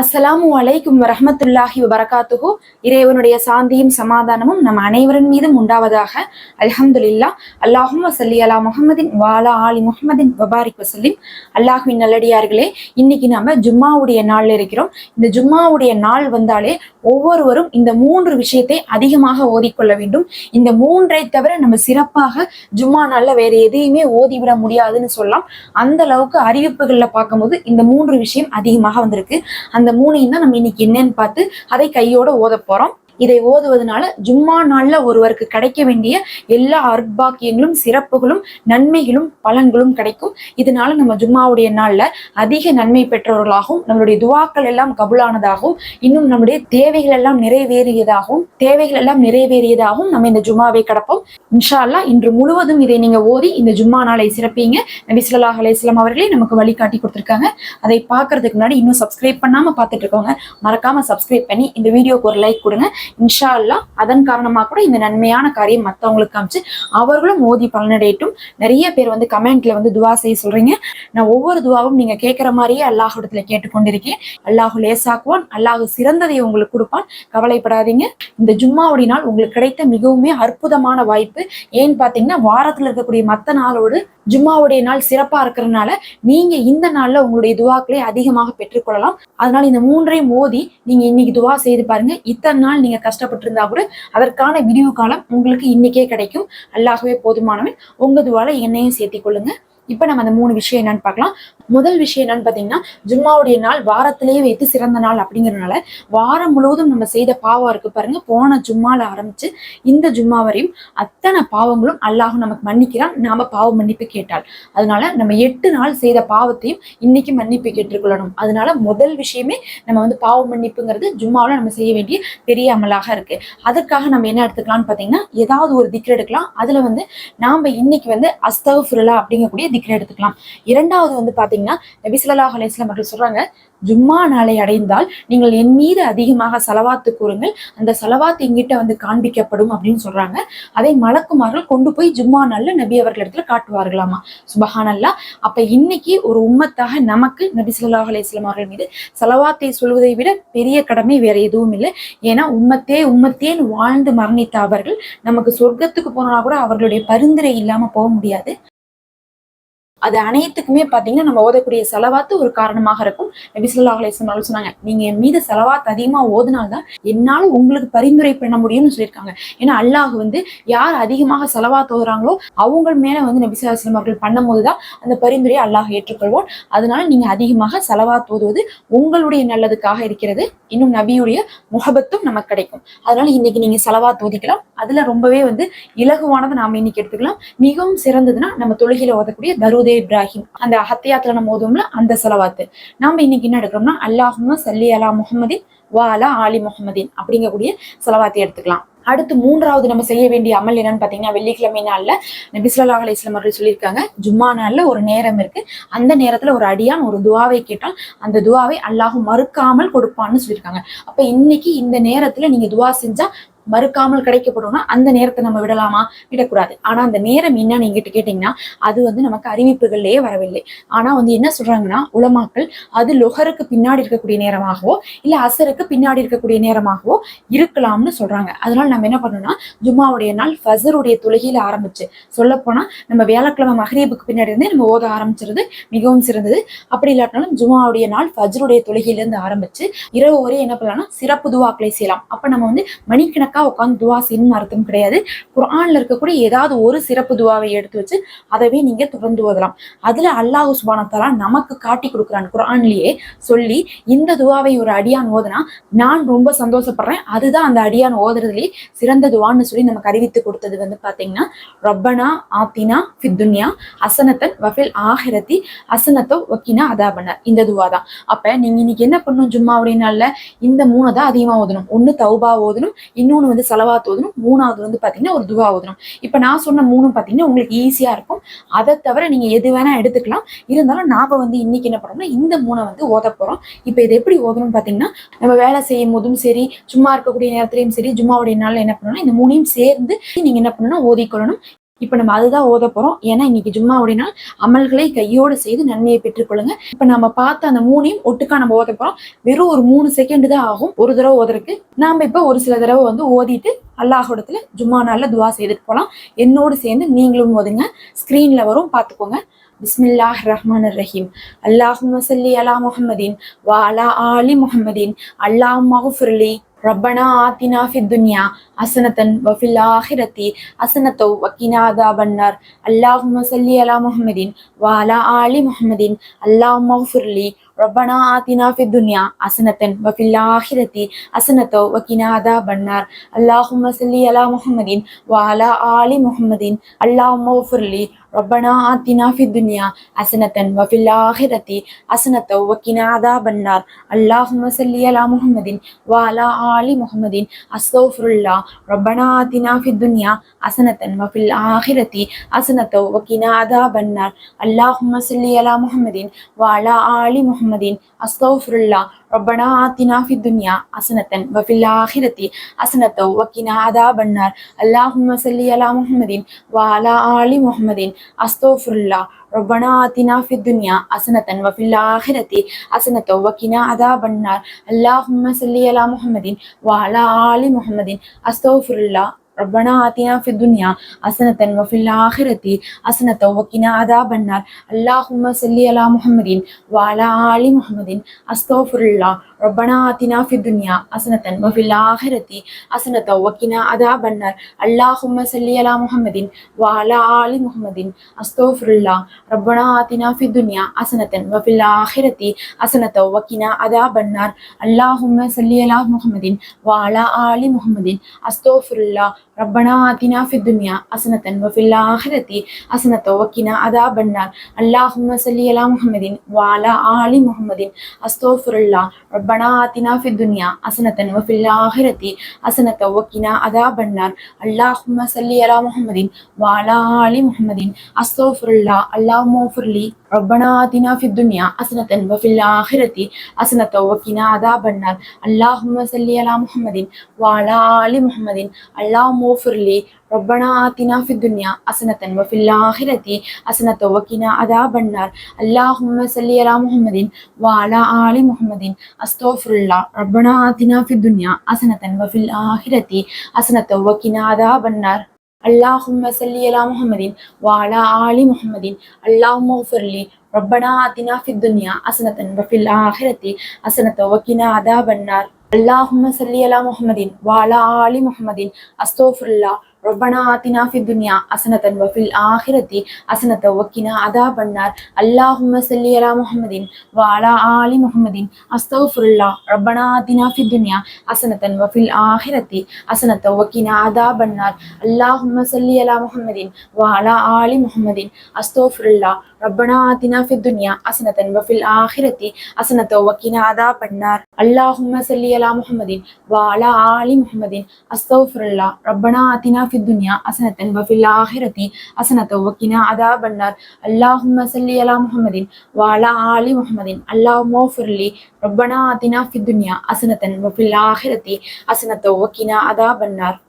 அஸ்ஸலாமு அலைக்கும் வரஹ்மத்துல்லாஹி வரகாத்துகு இறைவனுடைய சாந்தியும் சமாதானமும் நம் அனைவரின் மீதும் உண்டாவதாக. அல்ஹம்துலில்லா. அல்லாஹும் வசல்லி அலா முகமதின் வாலா ஆலி முகமதின் வபாரிக் வசல்லிம். அல்லாஹுவின் நல்லடியார்களே இன்னைக்கு நாம ஜும்மாவுடைய நாள்ல இருக்கிறோம். இந்த ஜும்மாவுடைய நாள் வந்தாலே ஒவ்வொருவரும் இந்த மூன்று விஷயத்தை அதிகமாக ஓதிக்கொள்ள வேண்டும். இந்த மூன்றை தவிர நம்ம சிறப்பாக ஜும்மா நாள்ல வேற எதையுமே ஓதிவிட முடியாதுன்னு சொல்லலாம். அந்த அளவுக்கு அறிவிப்புகள்ல பார்க்கும்போது இந்த மூன்று விஷயம் அதிகமாக வந்திருக்கு. அந்த மூணையும் தான் நம்ம இன்னைக்கு என்னன்னு பார்த்து அதை கையோட ஓத போறோம். இதை ஓதுவதனால ஜும்மா நாள்ல ஒருவருக்கு கிடைக்க வேண்டிய எல்லா அர்பாக்கியங்களும் சிறப்புகளும் நன்மைகளும் பலன்களும் கிடைக்கும். இதனால நம்ம ஜும்மாவுடைய நாள்ல அதிக நன்மை பெற்றவர்களாகவும் நம்மளுடைய துவாக்கள் எல்லாம் கபுலானதாகவும் இன்னும் நம்முடைய தேவைகள் எல்லாம் நிறைவேறியதாகவும் தேவைகள் எல்லாம் நிறைவேறியதாகவும் நம்ம இந்த ஜும்மாவை கடப்போம். இன்ஷா அல்லாஹ் இன்று முழுவதும் இதை நீங்க ஓதி இந்த ஜும்மா நாளை சிறப்பீங்க. நபி ஸல்லல்லாஹு அலைஹி அவர்களே நமக்கு வழிகாட்டி கொடுத்துருக்காங்க. அதை பார்க்கறதுக்கு முன்னாடி இன்னும் சப்ஸ்கிரைப் பண்ணாம பார்த்துட்டு இருக்கோங்க மறக்காம சப்ஸ்கிரைப் பண்ணி இந்த வீடியோக்கு ஒரு லைக் கொடுங்க. இன்ஷா அல்லா அதன் காரணமாக கூட இந்த நன்மையான காரியம் மத்தவங்களுக்கு காமிச்சு அவர்களும் ஓதி பலனடையட்டும். நிறைய பேர் வந்து கமெண்ட்ல வந்து துவா செய்ய சொல்றீங்க. நான் ஒவ்வொரு துவாவும் நீங்க கேட்கிற மாதிரியே அல்லாஹிடத்துல கேட்டுக்கொண்டிருக்கேன். அல்லாஹு லேசாக்குவான் அல்லாஹு சிறந்ததை உங்களுக்கு கொடுப்பான். கவலைப்படாதீங்க. இந்த ஜும்மாவுடைய நாள் உங்களுக்கு கிடைத்த மிகவுமே அற்புதமான வாய்ப்பு. ஏன்னு பாத்தீங்கன்னா வாரத்துல இருக்கக்கூடிய மத்த நாளோடு ஜும்மாவுடைய நாள் சிறப்பா இருக்கிறதுனால நீங்க இந்த நாள்ல உங்களுடைய துவாக்களை அதிகமாக பெற்றுக்கொள்ளலாம். அதனால இந்த மூன்றையும் மோதி நீங்க இன்னைக்கு துவா செய்து பாருங்க. இத்தனை நாள் நீங்க கஷ்டப்பட்டு இருந்தா கூட அதற்கான விடிவு காலம் உங்களுக்கு இன்னைக்கே கிடைக்கும். அல்லாகவே போதுமானவன். உங்க துவால என்னையும் சேர்த்தி கொள்ளுங்க. இப்ப நம்ம அந்த மூணு விஷயம் என்னன்னு பார்க்கலாம். முதல் விஷயம் என்னன்னு பாத்தீங்கன்னா ஜும்மாவுடைய நாள் வாரத்திலேயே வைத்து சிறந்த நாள் அப்படிங்கறதுனால வாரம் முழுவதும் நம்ம செய்த பாவம் இருக்கு பாருங்க. போன ஜும்மால ஆரம்பிச்சு இந்த ஜும்மா வரையும் அத்தனை பாவங்களும் அல்லாஹ் நமக்கு மன்னிக்கிறான். நாம பாவ மன்னிப்பு கேட்டால். அதனால நம்ம எட்டு நாள் செய்த பாவத்தையும் இன்னைக்கு மன்னிப்பு கேட்டுக்கொள்ளணும். அதனால முதல் விஷயமே நம்ம வந்து பாவ மன்னிப்புங்கிறது ஜும்மாவில் நம்ம செய்ய வேண்டிய பெரிய அமலாக இருக்கு. அதற்காக நம்ம என்ன எடுத்துக்கலாம்னு பாத்தீங்கன்னா ஏதாவது ஒரு திக்ர எடுக்கலாம். அதுல வந்து நாம இன்னைக்கு வந்து அஸ்தகுஃபிருல்லா அப்படிங்கக்கூடிய திக்ர எடுத்துக்கலாம். இரண்டாவது வந்து பாத்தீங்கன்னா நபி ஸல்லல்லாஹு அலைஹி அவர்கள் சொல்றாங்க ஜும்மா நாளை அடைந்தால் நீங்கள் என் மீது அதிகமாக செலவாத்து கூறுங்கள் அந்த செலவாத்து எங்கிட்ட வந்து காண்பிக்கப்படும் அப்படின்னு சொல்றாங்க. அதை மலக்குமார்கள் கொண்டு போய் ஜும்மா நாள்ல நபி அவர்கள் இடத்துல காட்டுவார்களாமா? சுபஹானல்லா. அப்ப இன்னைக்கு ஒரு உம்மத்தாக நமக்கு நபி சொல்லாஹ் அலைஹி அவர்கள் மீது செலவாத்தை சொல்வதை விட பெரிய கடமை வேற எதுவும் இல்லை. ஏன்னா உம்மத்தே உம்மத்தேன்னு வாழ்ந்து மரணித்த அவர்கள் நமக்கு சொர்க்கத்துக்கு போனா கூட அவர்களுடைய பரிந்துரை இல்லாம போக முடியாது. அது அனைத்துக்குமே பாத்தீங்கன்னா நம்ம ஓதக்கூடிய செலவாத்து ஒரு காரணமாக இருக்கும். நபிசுல்லா அலிஸ்லாம் அவர்கள் சொன்னாங்க நீங்க என் மீது செலவாத்து அதிகமா ஓதுனால்தான் என்னால் உங்களுக்கு பரிந்துரை பண்ண முடியும்னு சொல்லியிருக்காங்க. ஏன்னா அல்லாஹ் வந்து யார் அதிகமாக செலவாத்து ஓதுறாங்களோ அவங்க மேல வந்து நபிசுல்லா ஸல்லல்லாஹு அவர்கள் பண்ணும்போது தான் அந்த பரிந்துரையை அல்லாஹ் ஏற்றுக்கொள்வோம் அதனால நீங்க அதிகமாக செலவாத்து ஓதுவது உங்களுடைய நல்லதுக்காக இருக்கிறது. இன்னும் நபியுடைய முகபத்தும் நமக்கு கிடைக்கும். அதனால இன்னைக்கு நீங்க செலவாத்து ஓதிக்கலாம். அதுல ரொம்பவே வந்து இலகுவானதை நாம இன்னைக்கு எடுத்துக்கலாம். மிகவும் சிறந்ததுன்னா நம்ம தொழுகையில ஓதக்கூடிய தருதே இப்ராஹிம். அந்த ஹத்தியாத்துல நம்ம ஓதுவோம்ல அந்த செலவாத்து. நாம இன்னைக்கு என்ன எடுக்கிறோம்னா அல்லாஹும சல்லி அலா முஹம்மதின் வா அலா ஆலி முஹம்மதின் அப்படிங்கக்கூடிய செலவாத்தை எடுத்துக்கலாம். அடுத்து மூன்றாவது நம்ம செய்ய வேண்டிய அமல் என்னன்னு பாத்தீங்கன்னா வெள்ளிக்கிழமை நாள்ல நபி அலி இஸ்லாம் அவர்கள் சொல்லியிருக்காங்க ஜும்மா நாள்ல ஒரு நேரம் இருக்கு. அந்த நேரத்துல ஒரு அடியான் ஒரு துவாவை கேட்டால் அந்த துவாவை அல்லாஹும் மறுக்காமல் கொடுப்பான்னு சொல்லியிருக்காங்க. அப்ப இன்னைக்கு இந்த நேரத்துல நீங்க துவா செஞ்சா மறுக்காமல் கிடைக்கப்படும்னா அந்த நேரத்தை நம்ம விடலாமா? விடக்கூடாது. ஆனா அந்த நேரம் என்னன்னு எங்கிட்ட கேட்டீங்கன்னா அது வந்து நமக்கு அறிவிப்புகள்லயே வரவில்லை. ஆனா வந்து என்ன சொல்றாங்கன்னா உலமாக்கள் அது லொஹருக்கு பின்னாடி இருக்கக்கூடிய நேரமாகவோ இல்ல அசருக்கு பின்னாடி இருக்கக்கூடிய நேரமாகவோ இருக்கலாம்னு சொல்றாங்க. அதனால நம்ம என்ன பண்ணணும்னா ஜும்மாவுடைய நாள் ஃபசருடைய தொழுகையில ஆரம்பிச்சு. சொல்ல போனா நம்ம வியாழக்கிழமை மஹரீபுக்கு பின்னாடி இருந்தே நம்ம ஓத ஆரம்பிச்சிருது மிகவும் சிறந்தது. அப்படி இல்லாட்டினாலும் ஜும்மாவுடைய நாள் ஃபஜருடைய தொழுகையில இருந்து ஆரம்பிச்சு இரவு வரை என்ன பண்ணலாம்னா சிறப்பு துவாக்களை செய்யலாம். அப்ப நம்ம வந்து மணிக்கணக்கு உட்காந்து துவா செய்யணும்னு அர்த்தம் கிடையாது. குரான்ல இருக்கக்கூடிய ஏதாவது ஒரு சிறப்பு துவாவை எடுத்து வச்சு அதவே நீங்க தொடர்ந்து ஓதலாம். அதுல அல்லாஹ் சுபானத்தாலா நமக்கு காட்டி கொடுக்குறான் குரான்லயே சொல்லி இந்த துவாவை ஒரு அடியான் ஓதுனா நான் ரொம்ப சந்தோஷப்படுறேன். அதுதான் அந்த அடியான் ஓதுறதுலயே சிறந்த துவான்னு சொல்லி நமக்கு அறிவித்து கொடுத்தது வந்து பாத்தீங்கன்னா ரப்பனா ஆத்தினா ஃபித்துன்யா அசனத்தன் வஃபில் ஆஹிரத்தி அசனத்தோ ஒக்கினா அதாபனர் இந்த துவா தான். அப்ப நீங்க இன்னைக்கு என்ன பண்ணணும் ஜும்மாவுடைய அப்படின்னால இந்த மூணு தான் அதிகமா ஓதணும். ஒண்ணு தௌபா ஓதணும் இன்னொன்று மூணு வந்து செலவாத்து ஓதணும் மூணாவது வந்து பார்த்தீங்கன்னா ஒரு துவா ஓதணும் இப்போ நான் சொன்ன மூணும் பாத்தீங்கன்னா உங்களுக்கு ஈஸியா இருக்கும். அதை தவிர நீங்க எது வேணா எடுத்துக்கலாம். இருந்தாலும் நாம வந்து இன்னைக்கு என்ன பண்ணோம்னா இந்த மூணை வந்து ஓத போறோம். இப்ப இது எப்படி ஓதணும்னு பாத்தீங்கன்னா நம்ம வேலை செய்யும் போதும் சரி சும்மா இருக்கக்கூடிய நேரத்துலையும் சரி ஜும்மாவுடைய நாள்ல என்ன பண்ணணும்னா இந்த மூணையும் சேர்ந்து நீங்க என்ன பண்ணணும் ஓதிக்கொள்ளணும். இப்போ நம்ம அதுதான் ஓத போகிறோம் ஏன்னா இன்னைக்கு ஜும்மா அப்படின்னா அமல்களை கையோடு செய்து நன்மையை பெற்றுக்கொள்ளுங்க இப்போ நம்ம பார்த்த அந்த மூணையும் ஒட்டுக்கா நம்ம ஓத போகிறோம் வெறும் ஒரு மூணு செகண்ட் தான் ஆகும். ஒரு தடவை ஓதுறதுக்கு. நாம இப்போ ஒரு சில தடவை வந்து ஓதிட்டு அல்லாஹோடத்துல ஜும்மா நாளில் துவா செய்துட்டு போகலாம் என்னோடு சேர்ந்து நீங்களும் ஓதுங்க. ஸ்க்ரீனில் வரும். பார்த்துக்கோங்க. பிஸ்மில்லாஹ் ரஹ்மான் ரஹீம். அல்லாஹும்ம சல்லி அலா முஹம்மதின் வா அலா ஆலி முஹம்மதீன். அல்லாஹ் ஃபிர்லி ரப்பனா ஆத்தினா ஃபித்துன்யா அசனத்தன் வஃபில் ஆஹிரத்தி அசனத்தோ வக்கினாதா பன்னார் அல்லாஹ் மசல்லி அலா முஹமதின் வாலா ஆலி முஹமதின் அல்லாஹ் மஃபுர்லி ربنا آتنا في الدنيا حسنة وفي الآخرة حسنة وقنا عذاب النار. اللهم صل على محمد وعلى آل محمد. اللهم اغفر لي. ربنا آتنا في الدنيا حسنة وفي الآخرة حسنة وقنا عذاب النار. اللهم صل على محمد وعلى آل محمد. أستغفر الله ربنا آتنا في الدنيا حسنة وفي الآخرة حسنة وقنا عذاب النار. اللهم صل على محمد وعلى آل محمد. أستغفر الله ربنا آتنا في الدنيا حسنة وفي الآخرة حسنة وقنا عذاب النار اللهم صل على محمد وعلى آل محمد أستغفر الله ربنا آتنا في الدنيا حسنة وفي الآخرة حسنة وقنا عذاب النار اللهم صل على محمد وعلى آل محمد أستغفر الله ரப்பனா ஆத்தினா ஃபி துன்யா அசனத்தன் வஃபில் ஆஹிரத்தி அசனத்தை ஒக்கினா அதா பன்னார் அல்லாஹும்ம செல்லி அலா முஹம்மதின் வாலா ஆலி முஹம்மதின் அஸ்தோஃபுல்லா ربنا آتنا في الدنيا حسنة وفي الآخرة حسنة وقنا عذاب النار. اللهم صل على محمد وعلى آل محمد. أستغفر الله ربنا آتنا في الدنيا حسنة وفي الآخرة حسنة وقنا عذاب النار. اللهم صل على محمد وعلى آل محمد. أستغفر الله ربنا آتنا في الدنيا حسنة وفي الآخرة حسنة وقنا عذاب النار. اللهم صل على محمد وعلى آل محمد. أستغفر الله. ربنا آتنا في الدنيا حسنة وفي الآخرة حسنة وقنا عذاب النار. اللهم صل على محمد وعلى آل محمد. أستغفر الله. اللهم اغفر لي. ربنا آتنا في الدنيا حسنة وفي الآخرة حسنة وقنا عذاب النار. اللهم صل على محمد وعلى آل محمد. اللهم اغفر لي. ربنا آتنا في الدنيا حسنة وفي الآخرة حسنة وقنا عذاب النار. اللهم صل على محمد وعلى آل محمد. أستغفر الله. ربنا آتنا في الدنيا حسنة وفي الآخرة حسنة وقنا عذاب النار. اللهم صل على محمد وعلى آل محمد اللهم اغفر لي ربنا آتنا في الدنيا حسنة وفي الآخرة حسنة وقنا عذاب النار اللهم صل على محمد وعلى آل محمد أستغفر الله ரொப்பனா ஆத்தினா ஃபி துன்யா அசனத்தன் வஃபில் ஆஹிரத்தி அசனத்தை ஒக்கினா அதா பண்ணார் அல்லாஹும்ம சல்லியலா முஹமதின் வாலா ஆலி முஹமதின் அஸ்தவுஃபுல்லா ரொப்பனா ஆத்தினா ஃபி துன்யா அசனத்தன் வஃபில் ஆஹிரத்தி அசனத்தை ஒக்கினா அதா பண்ணார் அல்லாஹும்ம சல்லியலா முஹமதின் வாலா ஆலி முஹமதின் அஸ்தவுஃபுல்லா ربنا آتنا في الدنيا حسنة وفي الآخرة حسنة وقنا عذاب النار. اللهم صل على محمد وعلى آل محمد. أستغفر الله. ربنا آتنا في الدنيا حسنة وفي الآخرة حسنة وقنا عذاب النار. اللهم صل على محمد وعلى آل محمد. اللهم اغفر لي. ربنا آتنا في الدنيا حسنة وفي الآخرة حسنة وقنا عذاب النار.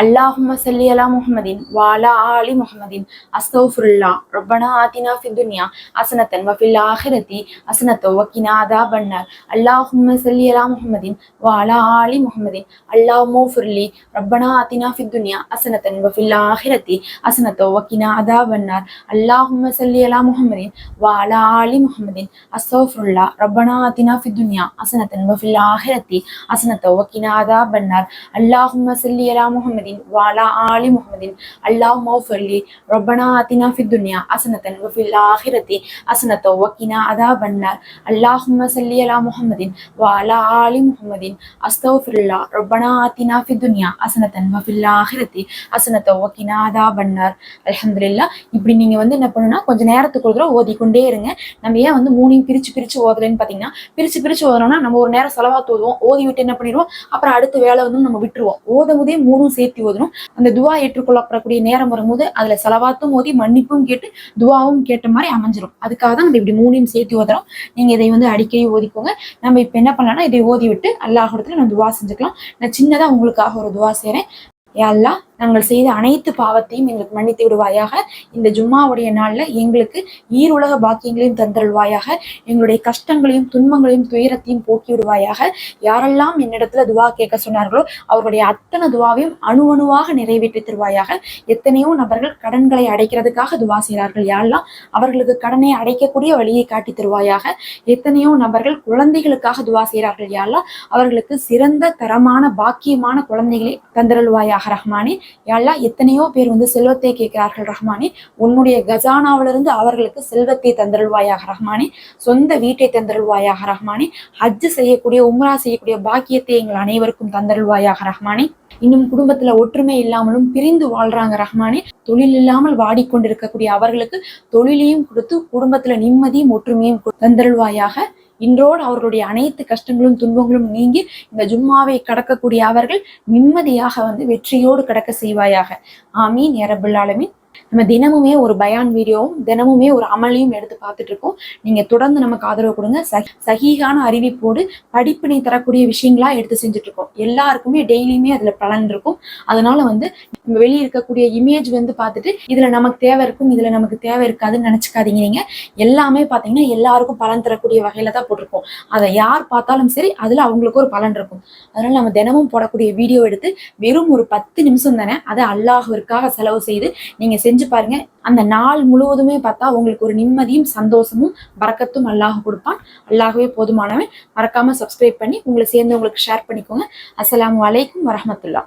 اللهم صل على محمد وعلى آل محمد أستغفر الله ربنا آتنا في الدنيا حسنة وفي الآخرة حسنة وقنا عذاب النار اللهم صل على محمد وعلى آل محمد اللهم اغفر لي ربنا آتنا في الدنيا حسنة وفي الآخرة حسنة وقنا عذاب النار اللهم صل على محمد وعلى آل محمد أستغفر الله ربنا آتنا في الدنيا حسنة وفي الآخرة حسنة وقنا عذاب النار اللهم صل على محمد முஹம்மதின் வாலா ஆலி முஹம்மதின் அல்லாஹ் மோஃபல்லி ரொபனா அத்தினா ஃபி துன்யா அசனத்தன் வஃபில் ஆஹிரத்தி அசனத்தோ வக்கினா அதா பன்னார் அல்லாஹ் சல்லி அலா முஹம்மதின் வாலா ஆலி முஹம்மதின் அஸ்தோஃபில்லா ரொபனா அத்தினா ஃபி துன்யா அசனத்தன் வஃபில் ஆஹிரத்தி அசனத்தோ வக்கினா அதா பன்னார் அலமதுல்லா இப்படி நீங்கள் வந்து என்ன பண்ணுன்னா கொஞ்சம் நேரத்துக்கு ஒரு தடவை ஓதிக்கொண்டே இருங்க நம்ம ஏன் வந்து மூணையும் பிரித்து பிரித்து ஓதலைன்னு பார்த்தீங்கன்னா பிரித்து பிரித்து ஓதனோம்னா நம்ம ஒரு நேரம் செலவாத்து தோதுவோம் ஓதி விட்டு என்ன பண்ணிடுவோம் அப்புறம் அடுத்த வேலை வந்து நம்ம விட்டுருவோம் ஓதும் போதே மூணும் சேர்த்து ஓதணும். அந்த துவா ஏற்றுக்கொள்ளப்படக்கூடிய நேரம் வரும்போது அதுல செலவாத்தும் ஓதி மன்னிப்பும் கேட்டு துவாவும் கேட்ட மாதிரி அமைஞ்சிரும். அதுக்காக தான் நம்ம இப்படி மூணையும் சேர்த்து ஓதுறோம். நீங்க இதை வந்து அடிக்கடி ஓதிக்கோங்க. நம்ம இப்ப என்ன பண்ணலாம்னா இதை ஓதி விட்டு அல்லாஹ் இடத்துல நம்ம துவா செஞ்சுக்கலாம். நான் சின்னதாக உங்களுக்காக ஒரு துவா செய்கிறேன் ஏ அல்லாஹ் நாங்கள் செய்த அனைத்து பாவத்தையும் எங்களுக்கு மன்னித்து விடுவாயாக. இந்த ஜும்மாவுடைய நாளில் எங்களுக்கு ஈருலக பாக்கியங்களையும் தந்தருள்வாயாக. எங்களுடைய கஷ்டங்களையும் துன்பங்களையும் துயரத்தையும் போக்கி விடுவாயாக. யாரெல்லாம் என்னிடத்துல துவா கேட்க சொன்னார்களோ அவர்களுடைய அத்தனை துவாவையும் அணு அணுவாக நிறைவேற்றி தருவாயாக. எத்தனையோ நபர்கள் கடன்களை அடைக்கிறதுக்காக துவா செய்கிறார்கள். யாரெல்லாம் அவர்களுக்கு கடனை அடைக்கக்கூடிய வழியை காட்டி தருவாயாக. எத்தனையோ நபர்கள் குழந்தைகளுக்காக துவா செய்கிறார்கள். யாரெல்லாம் அவர்களுக்கு சிறந்த தரமான பாக்கியமான குழந்தைகளை தந்தருள்வாயாக ரஹ்மானே. யாரெல்லாம் எத்தனையோ பேர் வந்து செல்வத்தை கேட்கிறார்கள் ரஹ்மானே. உன்னுடைய கஜானாவிலிருந்து அவர்களுக்கு செல்வத்தை தந்தருள்வாயாக ரஹ்மானே. சொந்த வீட்டை தந்தருள்வாயாக ரஹ்மானே. ஹஜ்ஜு செய்யக்கூடிய உம்ரா செய்யக்கூடிய பாக்கியத்தை எங்கள் அனைவருக்கும் தந்தருள்வாயாக ரஹ்மானே. இன்னும் குடும்பத்துல ஒற்றுமை இல்லாமலும் பிரிந்து வாழ்றாங்க ரஹ்மானே. தொழில் இல்லாமல் வாடிக்கொண்டிருக்கக்கூடிய அவர்களுக்கு தொழிலையும் கொடுத்து குடும்பத்துல நிம்மதியும் ஒற்றுமையும் தந்தருள்வாயாக இன்றோடு அவர்களுடைய அனைத்து கஷ்டங்களும் துன்பங்களும் நீங்கி இந்த ஜும்மாவை கடக்கக்கூடிய அவர்கள் நிம்மதியாக வந்து வெற்றியோடு கடக்க செய்வாயாக. ஆமீன். இரபுல் நம்ம தினமுமே ஒரு பயான் வீடியோவும் தினமுமே ஒரு அமலையும் எடுத்து பார்த்துட்டு இருக்கோம் நீங்க தொடர்ந்து நமக்கு ஆதரவு கொடுங்க. சகிகான அறிவிப்போடு அறிவிப்போடு படிப்பினை தரக்கூடிய விஷயங்களா எடுத்து செஞ்சுட்டு இருக்கோம் எல்லாருக்குமே டெய்லியுமே அதுல பலன் இருக்கும். அதனால வந்து நம்ம வெளியே இருக்கக்கூடிய இமேஜ் வந்து பார்த்துட்டு இதுல நமக்கு தேவை இருக்கும் இதுல நமக்கு தேவை இருக்காதுன்னு நினைச்சுக்காதீங்க நீங்க. எல்லாமே பாத்தீங்கன்னா எல்லாருக்கும் பலன் தரக்கூடிய வகையில தான் போட்டிருக்கோம். அதை யார் பார்த்தாலும் சரி அதுல அவங்களுக்கு ஒரு பலன் இருக்கும். அதனால நம்ம தினமும் போடக்கூடிய வீடியோ எடுத்து வெறும் ஒரு பத்து நிமிஷம் தானே அதை அல்லாஹிற்காக செலவு செய்து செஞ்சு பாருங்க. அந்த நாள் முழுவதுமே பார்த்தா உங்களுக்கு ஒரு நிம்மதியும் சந்தோஷமும் பறக்கத்தும் அல்லாஹ் கொடுப்பான். அல்லாகவே போதுமானவன். மறக்காம சப்ஸ்கிரைப் பண்ணி உங்களை சேர்ந்து உங்களுக்கு ஷேர் பண்ணிக்கோங்க. அஸ்லாம் வலைக்கும் வரமத்துல்லா